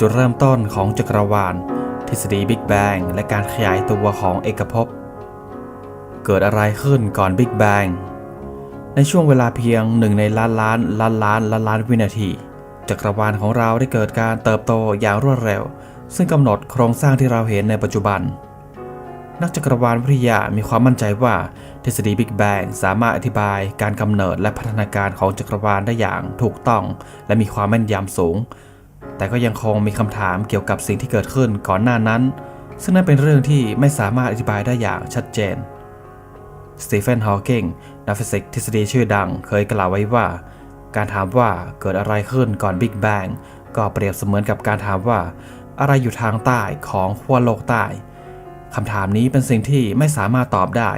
จุดเริ่มต้นของจักรวาล ทฤษฎีบิ๊กแบงและการขยายตัวของเอกภพ เกิดอะไรขึ้นก่อนบิ๊กแบงในช่วงเวลาเพียงหนึ่งในล้านล้านล้านล้านล้านล้านวินาที จักรวาลของเราได้เกิดการเติบโตอย่างรวดเร็ว ซึ่งกำหนดโครงสร้างที่เราเห็นในปัจจุบัน นักจักรวาลวิทยามีความมั่นใจว่าทฤษฎีบิ๊กแบงสามารถอธิบายการกำเนิดและพัฒนาการของจักรวาลได้อย่างถูกต้อง และมีความแม่นยำสูง แต่ก็ยังคงมีคำถามเกี่ยวกับสิ่งที่เกิดขึ้นก่อนหน้านั้น ซึ่งนั่นเป็นเรื่องที่ไม่สามารถอธิบายได้อย่างชัดเจน สตีเฟน ฮอว์กิง นักฟิสิกส์ทฤษฎีชื่อดังเคยกล่าวไว้ว่า การถามว่าเกิดอะไรขึ้นก่อนบิ๊กแบงก็เปรียบเสมือนกับการถามว่า อะไรอยู่ทางใต้ของขั้วโลกใต้คำถามนี้เป็นสิ่งที่ไม่สามารถตอบได้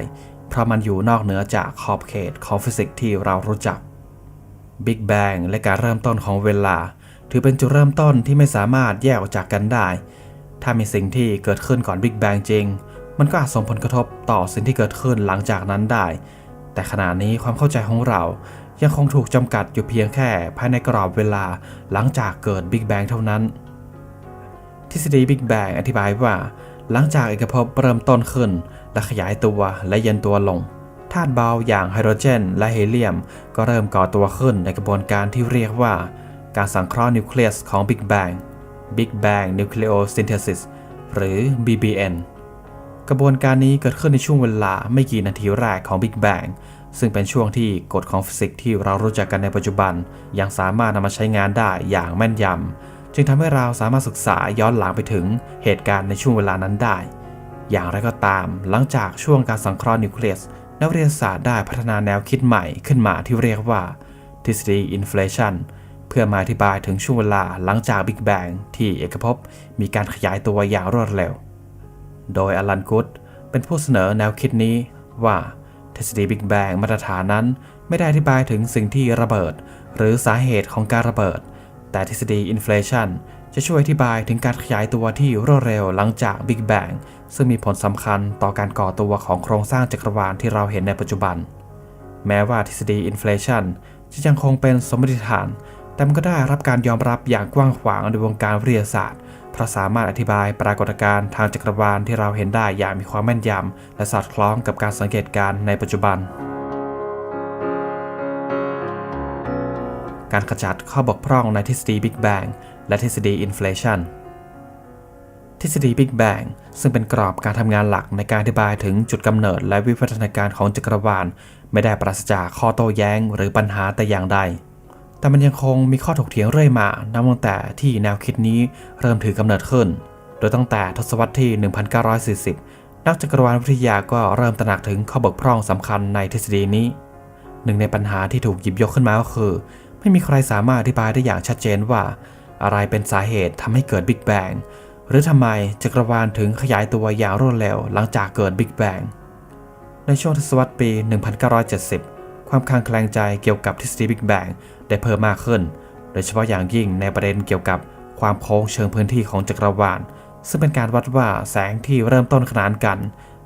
เพราะมันอยู่นอกเหนือจากขอบเขตของฟิสิกส์ที่เรารู้จักบิ๊กแบงและการเริ่มต้นของเวลา ถือเป็นจุดเริ่มต้นที่ไม่สามารถแยกออกจากกันได้ ถ้ามีสิ่งที่เกิดขึ้นก่อนบิ๊กแบงจริง มันก็อาจส่งผลกระทบต่อสิ่งที่เกิดขึ้นหลังจากนั้นได้ แต่ขณะนี้ความเข้าใจของเรายังคงถูกจำกัดอยู่เพียงแค่ภายในกรอบเวลาหลังจากเกิดบิ๊กแบงเท่านั้น ทฤษฎีบิ๊กแบงอธิบายว่า หลังจากเอกภพเริ่มต้นขึ้น และขยายตัวและเย็นตัวลงธาตุเบาอย่างไฮโดรเจน และเฮเลียม ก็เริ่มก่อตัวขึ้นในกระบวนการที่เรียกว่า การสังเคราะห์นิวเคลียสของ Big Bang Big Bang Nucleosynthesis หรือ BBN กระบวนการนี้เกิดขึ้นในช่วงเวลาไม่กี่นาทีแรกของ Big Bang ซึ่งเป็นช่วงที่กฎของฟิสิกส์ที่เรารู้จักกันในปัจจุบัน ยังสามารถนำมาใช้งานได้อย่างแม่นยำ จึงทำให้เราสามารถศึกษาย้อนหลังไปถึงเหตุการณ์ในช่วงเวลานั้นได้ อย่างไรก็ตาม หลังจากช่วงการสังเคราะห์นิวเคลียสนักวิทยาศาสตร์ได้พัฒนาแนวคิดใหม่ขึ้นมาที่เรียกว่าทฤษฎีอินฟลชัน เพื่อมาอธิบายถึงช่วงเวลาหลังจากบิ๊กแบงที่เอกภพมีการขยายตัวอย่างรวดเร็ว โดยอลันกุดเป็นผู้เสนอแนวคิดนี้ว่าทฤษฎีบิ๊กแบงมาตรฐานนั้นไม่ได้อธิบายถึงสิ่งที่ระเบิด หรือสาเหตุของการระเบิด แต่ทฤษฎีอินฟลชันจะช่วยอธิบายถึงการขยายตัวที่รวดเร็วหลังจากบิ๊กแบงซึ่งมีผลสำคัญต่อการก่อตัวของโครงสร้างจักรวาลที่เราเห็นในปัจจุบัน แม้ว่าทฤษฎีอินฟลชันจะยังคงเป็นสมมติฐาน แต่มันก็ได้รับการยอมรับอย่างกว้างขวางในวงการวิทยาศาสตร์เพราะสามารถอธิบายปรากฏการณ์ทางจักรวาลที่เราเห็นได้อย่างมีความแม่นยำและสอดคล้องกับการสังเกตการณ์ในปัจจุบัน การขจัดข้อบกพร่องในทฤษฎีบิ๊กแบงและทฤษฎีอินฟลชันทฤษฎีบิ๊กแบงซึ่งเป็นกรอบการทำงานหลักในการอธิบายถึงจุดกำเนิดและวิวัฒนาการของจักรวาล ไม่ได้ปราศจากข้อโต้แย้งหรือปัญหาแต่อย่างใด แต่มันยังคงมีข้อถกเถียงเรื่อยมา นับตั้งแต่ที่แนวคิดนี้เริ่มถือกำเนิดขึ้น โดยตั้งแต่ทศวรรษที่ 1940 นักจักรวาลวิทยาก็เริ่มตระหนักถึงข้อบกพร่องสำคัญในทฤษฎีนี้ หนึ่งในปัญหาที่ถูกหยิบยกขึ้นมาก็คือ ไม่มีใครสามารถอธิบายได้อย่างชัดเจนว่า อะไรเป็นสาเหตุทำให้เกิดบิ๊กแบงหรือทำไมจักรวาลถึงขยายตัวอย่างรวดเร็วหลังจากเกิดบิ๊กแบงในช่วงทศวรรษปี 1970 ความคลางแคลงใจเกี่ยวกับทฤษฎีบิ๊กแบงได้เพิ่มมากขึ้น โดยเฉพาะอย่างยิ่งในประเด็นเกี่ยวกับความโค้งเชิงพื้นที่ของจักรวาล ซึ่งเป็นการวัดว่าแสงที่เริ่มต้นขนานกัน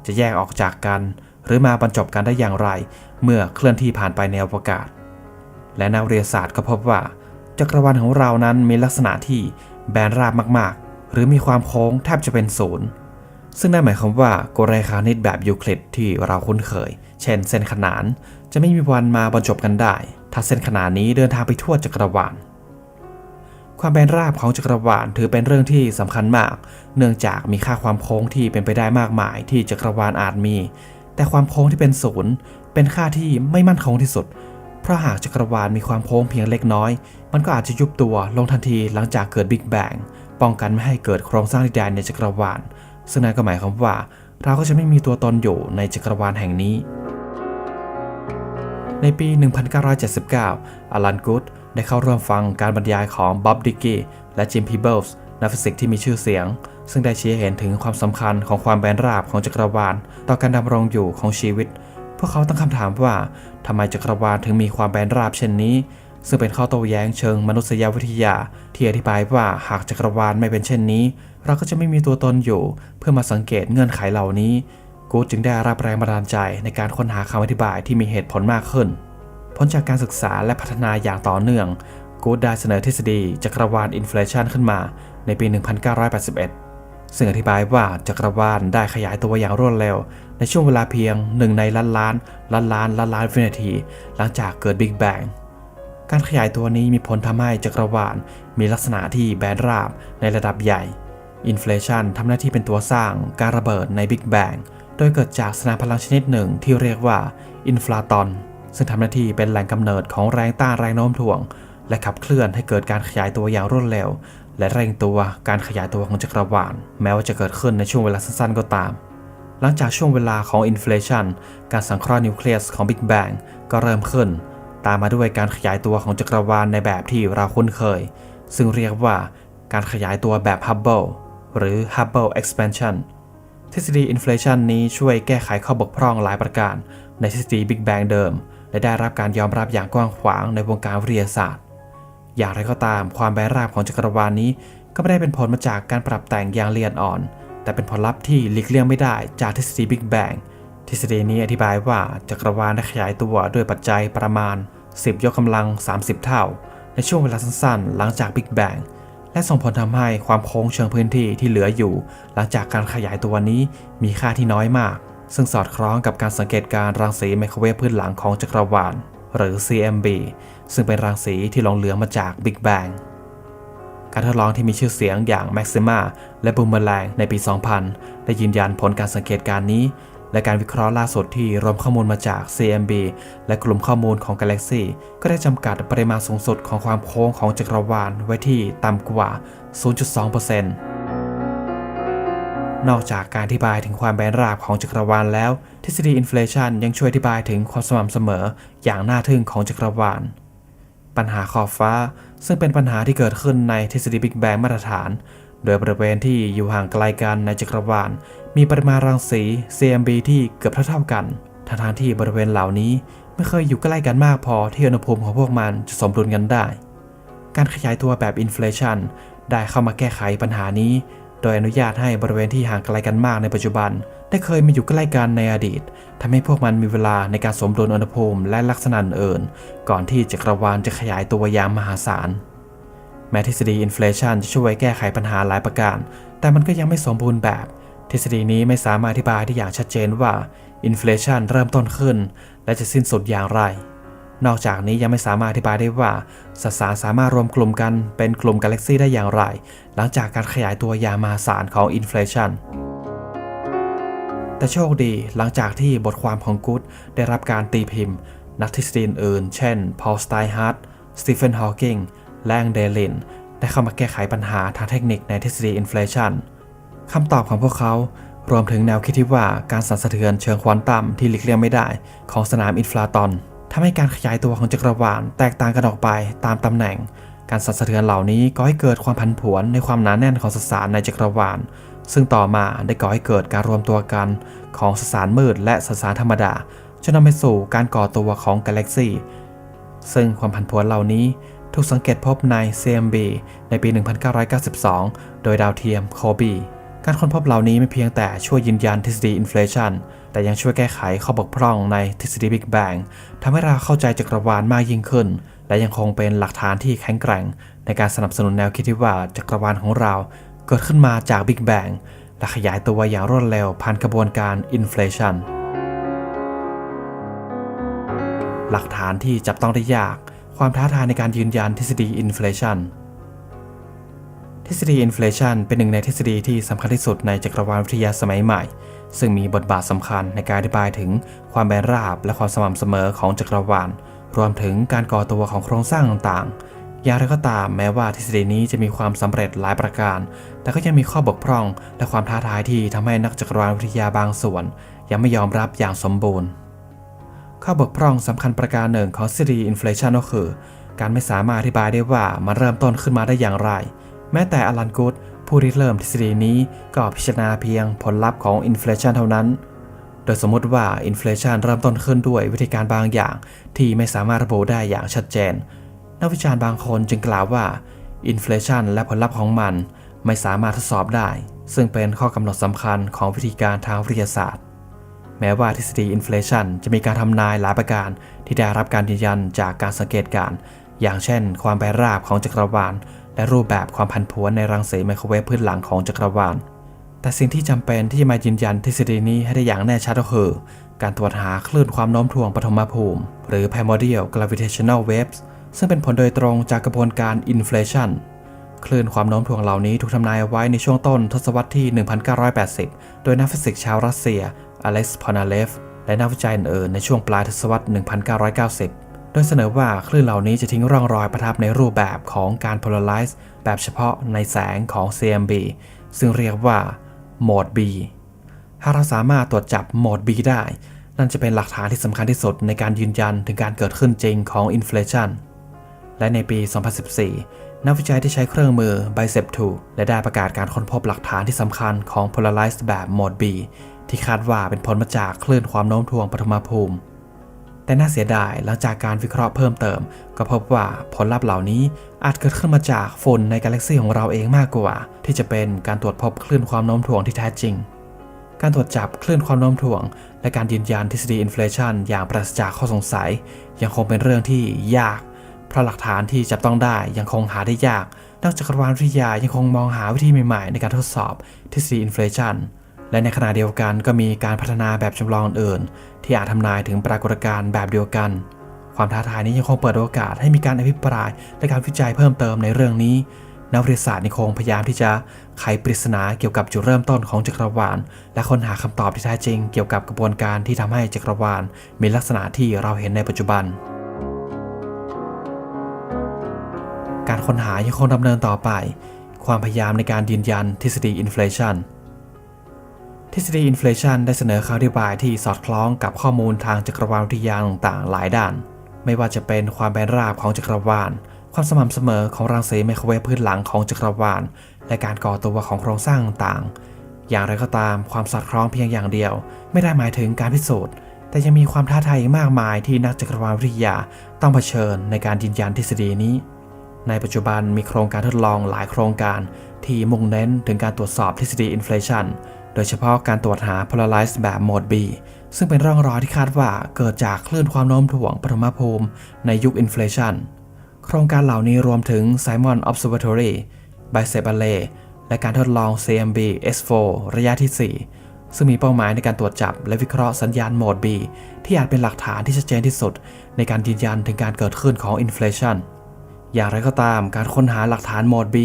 จะแยกออกจากกัน หรือมาบรรจบกันได้อย่างไร เมื่อเคลื่อนที่ผ่านไปในอวกาศ และนักวิทยาศาสตร์ก็พบว่า จักรวาลของเรานั้นมีลักษณะที่แบนราบมากๆ หรือมีความโค้งแทบจะเป็นศูนย์ซึ่งนั่นหมายความว่ากฎเรขาคณิตแบบยูคลิดที่เราคุ้นเคย เช่นเส้นขนาน จะไม่มีวันมาบรรจบกันได้ ถ้าเส้นขนานนี้เดินทางไปทั่วจักรวาล ความแบนราบของจักรวาลถือเป็นเรื่องที่สำคัญมาก เนื่องจากมีค่าความโค้งที่เป็นไปได้มากมายที่จักรวาลอาจมี แต่ความโค้งที่เป็นศูนย์เป็นค่าที่ไม่มั่นคงที่สุด เพราะหากจักรวาลมีความโค้งเพียงเล็กน้อย มันก็อาจจะยุบตัวลงทันทีหลังจากเกิดบิ๊กแบงป้องกันไม่ให้เกิดโครงสร้างใดๆในจักรวาล ซึ่งนั่นก็หมายความว่า เราก็จะไม่มีตัวตนอยู่ในจักรวาลแห่งนี้ ในปี 1979 อลันกูดได้เข้าร่วมฟังการบรรยายของบ๊อบดิกกี้และจิมพีเบิลส์นักฟิสิกส์ที่มีชื่อเสียง ซึ่งได้ชี้ให้เห็นถึงความสำคัญของความแบนราบของจักรวาล ต่อการดำรงอยู่ของชีวิต พวกเขาตั้งคำถามว่าทำไมจักรวาลถึงมีความแบนราบเช่นนี้ ซึ่งเป็นข้อโต้แย้งเชิงมนุษยวิทยา ที่อธิบายว่าหากจักรวาลไม่เป็นเช่นนี้ เราก็จะไม่มีตัวตนอยู่ เพื่อมาสังเกตเงื่อนไขเหล่านี้ กูดจึงได้รับแรงบันดาลใจในการค้นหาคำอธิบายที่มีเหตุผลมากขึ้น ผลจากการศึกษาและพัฒนาอย่างต่อเนื่อง กูดได้เสนอทฤษฎีจักรวาลอินฟลชันขึ้นมาในปี 1981 ซึ่งอธิบายว่าจักรวาลได้ขยายตัวอย่างรวดเร็ว ในช่วงเวลาเพียงหนึ่งในล้านล้านล้านล้านล้านล้านวินาที หลังจากเกิดบิ๊กแบงการขยายตัวนี้มีผลทำให้จักรวาลมีลักษณะที่แบนราบในระดับใหญ่อินฟลชันทำหน้าที่เป็นตัวสร้างการระเบิดในบิ๊กแบง โดยเกิดจากสนามพลังชนิดหนึ่งที่เรียกว่าอินฟลาตอน ซึ่งทำหน้าที่เป็นแหล่งกำเนิดของแรงต้านแรงโน้มถ่วง และขับเคลื่อนให้เกิดการขยายตัวอย่างรวดเร็ว และเร่งตัวการขยายตัวของจักรวาล แม้ว่าจะเกิดขึ้นในช่วงเวลาสั้นๆก็ตาม หลังจากช่วงเวลาของอินฟลชันการสังเคราะห์นิวเคลียสของบิ๊กแบงก็เริ่มขึ้น ตามมาด้วยการขยายตัวของจักรวาลในแบบที่เราคุ้นเคย ซึ่งเรียกว่าการขยายตัวแบบฮับเบิลหรือ Hubble expansion ทฤษฎีอินฟลชันนี้ช่วยแก้ไขข้อบกพร่องหลายประการ ในทฤษฎีบิ๊กแบงเดิม และได้รับการยอมรับอย่างกว้างขวางในวงการวิทยาศาสตร์ อย่างไรก็ตามความแบราบของจักรวาลนี้ ก็ไม่ได้เป็นผลมาจากการปรับแต่งอย่างเอียดอ่อน แต่เป็นผลลัพธ์ที่หลีกเลี่ยงไม่ได้จากทฤษฎีบิ๊กแบงทฤษฎีนี้อธิบายว่าจักรวาลได้ขยายตัวด้วยปัจจัยประมาณ 10 ยกกำลัง 30 เท่า ในช่วงเวลาสั้นๆ หลังจากบิ๊กแบง และส่งผลทำให้ความโค้งเชิงพื้นที่ที่เหลืออยู่ หลังจากการขยายตัวนี้มีค่าที่น้อยมาก ซึ่งสอดคล้องกับการสังเกตการรังสีไมโครเวฟพื้นหลังของจักรวาล หรือ CMB ซึ่งเป็นรังสีที่หลงเหลือมาจากบิ๊กแบงการทดลองที่มีชื่อเสียงอย่าง Maxima และบูมเมอแรงในปี 2000 ได้ยืนยันผลการสังเกตการนี้ และการวิเคราะห์ล่าสุดที่รวมข้อมูลมาจาก CMB และกลุ่มข้อมูลของ Galaxy ก็ได้จำกัดปริมาณสูงสุดของความโค้งของจักรวาลไว้ที่ต่ำกว่า 0.2%นอกจากการอธิบายถึงความแบนราบของจักรวาลแล้ว ทฤษฎีอินฟลชันยังช่วยอธิบายถึงความสม่ำเสมออย่างน่าทึ่งของจักรวาล ปัญหาขอบฟ้า ซึ่งเป็นปัญหาที่เกิดขึ้นในทฤษฎีบิ๊กแบงมาตรฐาน โดยบริเวณที่อยู่ห่างไกลกันในจักรวาล มีปริมาณรังสี CMB ที่เกือบเท่าๆกันทั้งๆที่บริเวณเหล่านี้ไม่เคยอยู่ใกล้กันมากพอที่อุณหภูมิของพวกมันจะสมดุลกันได้ การขยายตัวแบบอินฟลชันได้เข้ามาแก้ไขปัญหานี้ โดยอนุญาตให้บริเวณที่ห่างไกลกันมากในปัจจุบัน ได้เคยมาอยู่ใกล้กันในอดีตทำให้พวกมันมีเวลาในการสมดุลอุณหภูมิและลักษณะอื่น ก่อนที่จักรวาลจะขยายตัวอย่างมหาศาล แม้ทฤษฎีอินฟลชันจะช่วยแก้ไขปัญหาหลายประการ แต่มันก็ยังไม่สมบูรณ์แบบ ทฤษฎีนี้ไม่สามารถอธิบายได้อย่างชัดเจนว่าอินฟลชันเริ่มต้นขึ้น และจะสิ้นสุดอย่างไร นอกจากนี้ยังไม่สามารถอธิบายได้ว่าสสารสามารถรวมกลุ่มกันเป็นกลุ่มกาแล็กซีได้อย่างไร หลังจากการขยายตัวอย่างมหาศาลของอินฟลชันแต่โชคดีหลังจากที่บทความของกูดได้รับการตีพิมพ์ นักทฤษฎีอื่น เช่น พอล สไตฮาร์ดสตีเฟน ฮอว์กิง และแองเดลิน ได้เข้ามาแก้ไขปัญหาทางเทคนิคในทฤษฎีอินฟลชันคำตอบของพวกเขารวมถึงแนวคิดที่ว่าการสั่นสะเทือนเชิงควอนตัมที่หลีกเลี่ยงไม่ได้ของสนามอินฟลาตอนทำให้การขยายตัวของจักรวาลแตกต่างกันออกไปตามตำแหน่ง การสั่นสะเทือนเหล่านี้ก่อให้เกิดความพันผวนในความหนาแน่นของสสารในจักรวาล ซึ่งต่อมาได้ก่อให้เกิดการรวมตัวกันของสสารมืดและสสารธรรมดาจนนำไปสู่การก่อตัวของกาแล็กซีซึ่งความผันผวนเหล่านี้ ถูกสังเกตพบใน CMB ในปี 1992 โดยดาวเทียมโคบีการค้นพบเหล่านี้ไม่เพียงแต่ช่วยยืนยันทฤษฎีอินฟลชันแต่ยังช่วยแก้ไขข้อบกพร่องในทฤษฎีบิ๊กแบงทำให้เราเข้าใจจักรวาลมากยิ่งขึ้น และยังคงเป็นหลักฐานที่แข็งแกร่ง ในการสนับสนุนแนวคิดที่ว่าจักรวาลของเราเกิดขึ้นมาจากบิ๊กแบงและขยายตัวอย่างรวดเร็วผ่านกระบวนการอินฟลชันหลักฐานที่จับต้องได้ยาก ความท้าทายในการยืนยันทฤษฎีอินฟลชันทฤษฎีอินฟลชันเป็นหนึ่งในทฤษฎีที่สำคัญที่สุดในจักรวาลวิทยาสมัยใหม่ ซึ่งมีบทบาทสำคัญในการอธิบายถึงความแบนราบและความสม่ำเสมอของจักรวาล รวมถึงการก่อตัวของโครงสร้างต่างๆ อย่างไรก็ตามแม้ว่าทฤษฎีนี้จะมีความสำเร็จหลายประการ แต่ก็ยังมีข้อบกพร่อง และความท้าทายที่ทำให้นักจักรวาลวิทยาบางส่วน ยังไม่ยอมรับอย่างสมบูรณ์ ข้อบกพร่องสำคัญประการหนึ่งของทฤษฎีอินฟลชันก็คือ การไม่สามารถอธิบายได้ว่ามันเริ่มต้นขึ้นมาได้อย่างไร แม้แต่อลันกูดผู้ริเริ่มทฤษฎีนี้ก็พิจารณาเพียงผลลัพธ์ของอินฟลชันเท่านั้น โดยสมมติว่าอินฟลชันเริ่มต้นขึ้นด้วยวิธีการบางอย่างที่ไม่สามารถระบุได้อย่างชัดเจน นักวิจารณ์บางคนจึงกล่าวว่าอินฟลชันและผลลัพธ์ของมันไม่สามารถทดสอบได้ ซึ่งเป็นข้อกำหนดสำคัญของวิธีการทางวิทยาศาสตร์ แม้ว่าทฤษฎีอินฟลชันจะมีการทำนายหลายประการที่ได้รับการยืนยันจากการสังเกตการณ์อย่างเช่น ความแปรราบของจักรวาล และรูปแบบความพันผวนในรังสีไมโครเวฟพื้นหลังของจักรวาล แต่สิ่งที่จำเป็นที่จะมายืนยันทฤษฎีนี้ให้ได้อย่างแน่ชัดก็คือ การตรวจหาคลื่นความโน้มถ่วงปฐมภูมิ หรือ primordial gravitational waves ซึ่งเป็นผลโดยตรงจากกระบวนการ inflation คลื่นความโน้มถ่วงเหล่านี้ถูกทำนายไว้ในช่วงต้นทศวรรษที่ 1980 โดยนักฟิสิกส์ชาวรัสเซีย อเล็กซ์ พอนาเลฟ และนักวิจัยอื่นในช่วงปลายทศวรรษ 1990 โดยเสนอว่าคลื่นเหล่านี้จะทิ้งร่องรอยประทับในรูปแบบของการ polarize แบบเฉพาะในแสงของ CMB ซึ่งเรียกว่าโหมด B ถ้าเราสามารถตรวจจับโหมด B ได้ นั่นจะเป็นหลักฐานที่สำคัญที่สุดในการยืนยันถึงการเกิดขึ้นจริงของอินฟลชันและในปี 2014 นักวิจัยที่ใช้เครื่องมือ Bicep 2 และได้ประกาศการค้นพบหลักฐานที่สำคัญของ polarized แบบโหมด B ที่คาดว่าเป็นผลมาจากคลื่นความโน้มถ่วงปฐมภูมิ แต่น่าเสียดายหลังจากการวิเคราะห์เพิ่มเติม ก็พบว่าผลลัพธ์เหล่านี้อาจเกิดขึ้นมาจากฝุ่นในกาแล็กซีของเราเองมากกว่า ที่จะเป็นการตรวจพบคลื่นความโน้มถ่วงที่แท้จริง การตรวจจับคลื่นความโน้มถ่วง และการยืนยันทฤษฎีอินฟลชันอย่างปราศจากข้อสงสัย ยังคงเป็นเรื่องที่ยาก เพราะหลักฐานที่จับต้องได้ยังคงหาได้ยาก นักจักรวาลวิทยายังคงมองหาวิธีใหม่ๆ ในการทดสอบทฤษฎีอินฟลชันและในขณะเดียวกันก็มีการพัฒนาแบบจำลองอื่น ที่อาจทำนายถึงปรากฏการณ์แบบเดียวกัน ความท้าทายนี้ยังคงเปิดโอกาสให้มีการอภิปรายและการวิจัยเพิ่มเติมในเรื่องนี้ นักวิทยาศาสตร์ยังคงพยายามที่จะไขปริศนาเกี่ยวกับจุดเริ่มต้นของจักรวาล และค้นหาคำตอบที่แท้จริง เกี่ยวกับกระบวนการที่ทำให้จักรวาลมีลักษณะที่เราเห็นในปัจจุบัน การค้นหายังคงดำเนินต่อไป ความพยายามในการยืนยันทฤษฎีอินฟลชันทฤษฎีอินฟลชันได้เสนอคำอธิบายที่สอดคล้องกับข้อมูลทางจักรวาลวิทยาต่างๆ หลายด้าน ไม่ว่าจะเป็นความแบนราบของจักรวาล ความสม่ำเสมอของรังสีไมโครเวฟพื้นหลังของจักรวาล และการก่อตัวของโครงสร้างต่างๆ อย่างไรก็ตามความสอดคล้องเพียงอย่างเดียว ไม่ได้หมายถึงการพิสูจน์ แต่ยังมีความท้าทายมากมายที่นักจักรวาลวิทยาต้องเผชิญในการยืนยันทฤษฎีนี้ ในปัจจุบันมีโครงการทดลองหลายโครงการที่มุ่งเน้นถึงการตรวจสอบทฤษฎีอินฟลชันโดยเฉพาะการตรวจหา polarize แบบโหมด B ซึ่งเป็นร่องรอยที่คาดว่าเกิดจากคลื่นความโน้มถ่วงปฐมภูมิในยุคอินฟลชันโครงการเหล่านี้รวมถึง Simon Observatory Bicep Array และการทดลอง CMB S4 ระยะที่ 4 ซึ่งมีเป้าหมายในการตรวจจับและวิเคราะห์สัญญาณโหมด B ที่อาจเป็นหลักฐานที่ชัดเจนที่สุด ในการยืนยันถึงการเกิดขึ้นของอินฟลชัน อย่างไรก็ตามการค้นหาหลักฐานโหมด B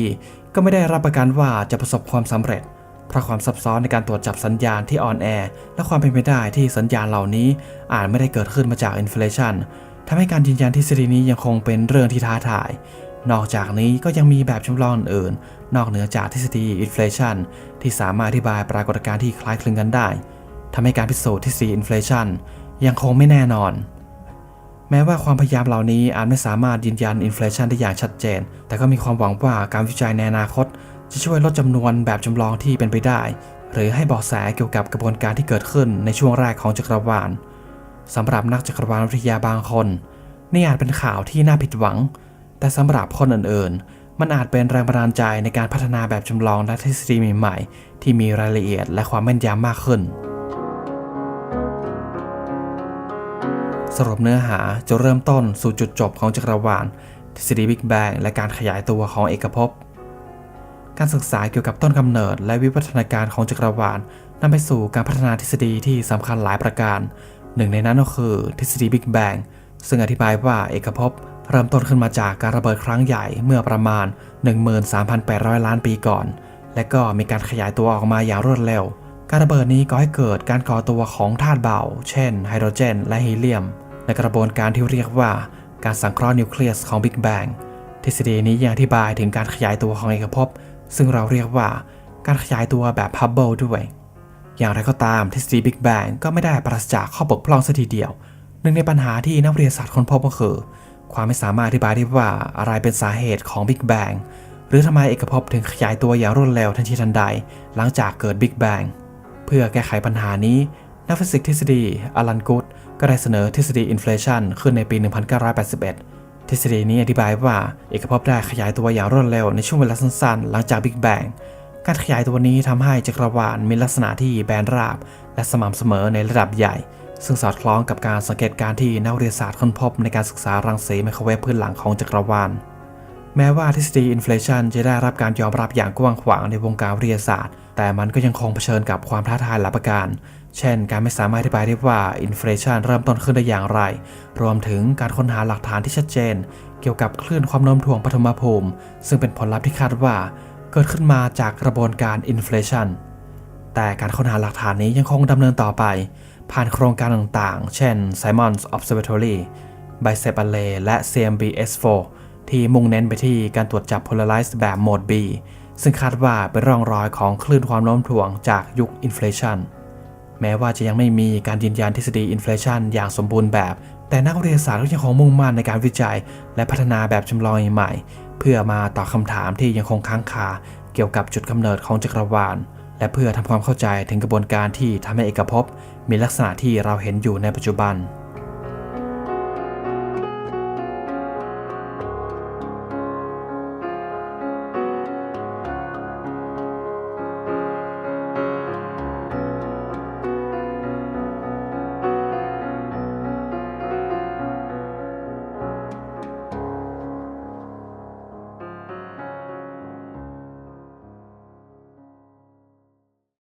ก็ไม่ได้รับประกันว่าจะประสบความสำเร็จ เพราะความซับซ้อนในการตรวจจับสัญญาณที่อ่อนแอและความเป็นไปได้ที่สัญญาณเหล่านี้อาจไม่ได้เกิดขึ้นมาจากอินฟลชันทำให้การยืนยันทฤษฎีนี้ยังคงเป็นเรื่องที่ท้าทาย นอกจากนี้ก็ยังมีแบบจำลองอื่น นอกเหนือจากทฤษฎีอินฟลชันที่สามารถอธิบายปรากฏการณ์ที่คล้ายคลึงกันได้ทำให้การพิสูจน์ทฤษฎีอินฟลชันยังคงไม่แน่นอน แม้ว่าความพยายามเหล่านี้อาจไม่สามารถยืนยันอินฟลชันได้อย่างชัดเจน แต่ก็มีความหวังว่าการวิจัยในอนาคต จะช่วยลดจำนวนแบบจำลองที่เป็นไปได้ หรือให้เบาะแสเกี่ยวกับกระบวนการที่เกิดขึ้นในช่วงแรกของจักรวาลสำหรับนักจักรวาลวิทยาบางคน นี่อาจเป็นข่าวที่น่าผิดหวัง แต่สำหรับคนอื่นๆ มันอาจเป็นแรงบันดาลใจในการพัฒนาแบบจำลองและทฤษฎีใหม่ๆที่มีรายละเอียดและความแม่นยำมากขึ้น สรุปเนื้อหาจะเริ่มต้นสู่จุดจบของจักรวาลทฤษฎีบิ๊กแบงและการขยายตัวของเอกภพ การศึกษาเกี่ยวกับต้นกำเนิด และวิวัฒนาการของจักรวาลนำไปสู่การพัฒนาทฤษฎีที่สำคัญหลายประการ หนึ่งในนั้นก็คือทฤษฎีบิ๊กแบงซึ่งอธิบายว่าเอกภพเริ่มต้นขึ้นมาจากการระเบิดครั้งใหญ่เมื่อประมาณ 13,800 ล้านปีก่อน และก็มีการขยายตัวออกมาอย่างรวดเร็ว การระเบิดนี้ก่อให้เกิดการก่อตัวของธาตุเบา เช่นไฮโดรเจน และฮีเลียม ในกระบวนการที่เรียกว่าการสังเคราะห์นิวเคลียสของบิ๊กแบงทฤษฎีนี้ยังอธิบายถึงการขยายตัวของเอกภพ ซึ่งเราเรียกว่าการขยายตัวแบบฮับเบิลด้วย อย่างไรก็ตามทฤษฎีบิ๊กแบงก็ไม่ได้ปราศจากข้อบกพร่องสัทีเดียว หนึ่งในปัญหาที่นักวิทยาศาสตร์ค้นพบก็คือ ความไม่สามารถอธิบายได้ว่าอะไรเป็นสาเหตุของบิ๊กแบงหรือทำไมเอกภพถึงขยายตัวอย่างรวดเร็วทันทีทันใด หลังจากเกิดบิ๊กแบงเพื่อแก้ไขปัญหานี้ นักฟิสิกส์ทฤษฎีอลันกูด ก็ได้เสนอทฤษฎีอินฟลชันขึ้นในปี 1981 ทฤษฎีนี้อธิบายว่าเอกภพได้ขยายตัวอย่างรวดเร็วในช่วงเวลาสั้นๆ หลังจากบิ๊กแบงการขยายตัวนี้ทำให้จักรวาลมีลักษณะที่แบนราบ และสม่ำเสมอในระดับใหญ่ ซึ่งสอดคล้องกับการสังเกตการณ์ที่นักวิทยาศาสตร์ค้นพบในการศึกษารังสีไมโครเวฟพื้นหลังของจักรวาล แม้ว่าทฤษฎีอินฟลชันจะได้รับการยอมรับอย่างกว้างขวางในวงการวิทยาศาสตร์ แต่มันก็ยังคงเผชิญกับความท้าทายหลายประการ เช่น การไม่สามารถอธิบายได้ว่าอินฟลชันเริ่มต้นขึ้นได้อย่างไร รวมถึงการค้นหาหลักฐานที่ชัดเจน เกี่ยวกับคลื่นความโน้มถ่วงปฐมภูมิ ซึ่งเป็นผลลัพธ์ที่คาดว่า เกิดขึ้นมาจากกระบวนการอินฟลชันแต่การค้นหาหลักฐานนี้ยังคงดำเนินต่อไป ผ่านโครงการต่างๆ เช่น Simon's Observatory Bicep Array และ CMB-S4 ที่มุ่งเน้นไปที่การตรวจจับ Polarized แบบโหมด B ซึ่งคาดว่าเป็นร่องรอยของคลื่นความโน้มถ่วงจากยุคอินฟลชันแม้ว่าจะยังไม่มีการยืนยันทฤษฎีอินฟลชันอย่างสมบูรณ์แบบ แต่นักวิทยาศาสตร์ก็ยังคงมุ่งมั่นในการวิจัย และพัฒนาแบบจำลองใหม่ เพื่อมาตอบคำถามที่ยังคงค้างคาเกี่ยวกับจุดกำเนิดของจักรวาล และเพื่อทำความเข้าใจถึงกระบวนการที่ทำให้เอกภพมีลักษณะที่เราเห็นอยู่ในปัจจุบัน